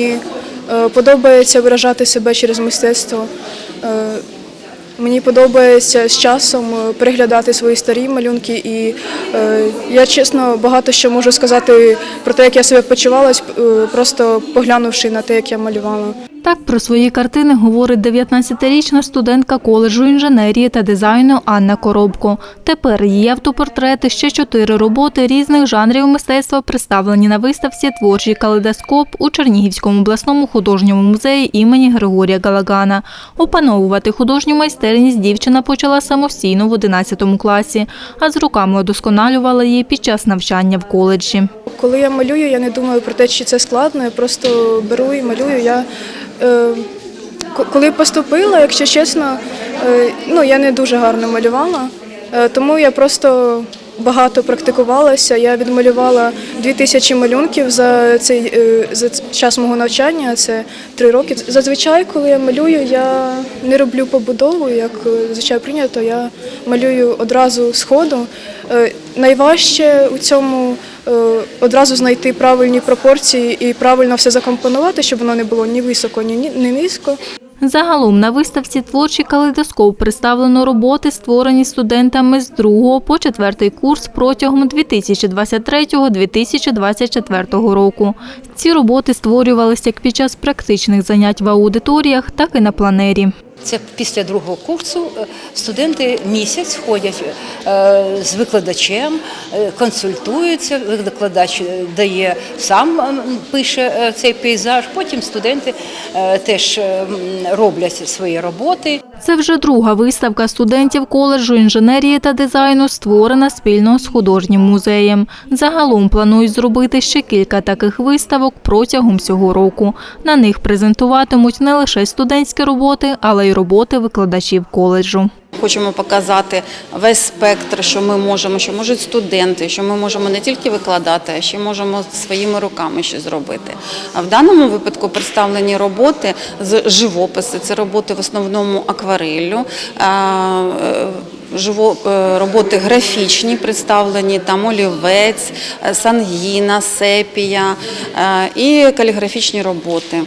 Е, Подобається виражати себе через мистецтво. Е, Мені подобається з часом е, переглядати свої старі малюнки, і я чесно багато що можу сказати про те, як я себе почувалась, е, просто поглянувши на те, як я малювала. Так про свої картини говорить 19-річна студентка коледжу інженерії та дизайну Анна Коробко. Тепер її автопортрети, ще чотири роботи різних жанрів мистецтва представлені на виставці Творчий калейдоскоп у Чернігівському обласному художньому музеї імені Григорія Галагана. Опановувати художню майстерність дівчина почала самостійно в 11 класі, а з руками удосконалювала її під час навчання в коледжі. Коли я малюю, я не думаю про те, чи це складно, я просто беру і малюю. Я, коли поступила, якщо чесно, е, ну, я не дуже гарно малювала, е, тому я просто багато практикувалася. Я відмалювала 2000 малюнків за цей е, за час мого навчання, це три роки. Зазвичай, коли я малюю, я не роблю побудову, як е, зазвичай прийнято, я малюю одразу з ходу. Е, Найважче у цьому е, одразу знайти правильні пропорції і правильно все закомпонувати, щоб воно не було ні високо, ні, ні низько. Загалом на виставці творчий калейдоскоп представлено роботи, створені студентами з 2 по 4 курс протягом 2023-2024 року. Ці роботи створювалися як під час практичних занять в аудиторіях, так і на планері. Це після другого курсу е, студенти місяць ходять е, з викладачем, е, консультуються. Викладач дає сам пише цей пейзаж. Потім студенти теж роблять свої роботи. Це вже друга виставка студентів коледжу інженерії та дизайну, створена спільно з художнім музеєм. Загалом планують зробити ще кілька таких виставок протягом цього року. На них презентуватимуть не лише студентські роботи, але й роботи викладачів коледжу. Хочемо показати весь спектр, що ми можемо, що можуть студенти, що ми можемо не тільки викладати, а ще можемо своїми руками щось зробити. А в даному випадку представлені роботи з живопису. Це роботи в основному аквареллю. е, Живо е, роботи графічні представлені, там олівець, е, сангіна, сепія і каліграфічні роботи.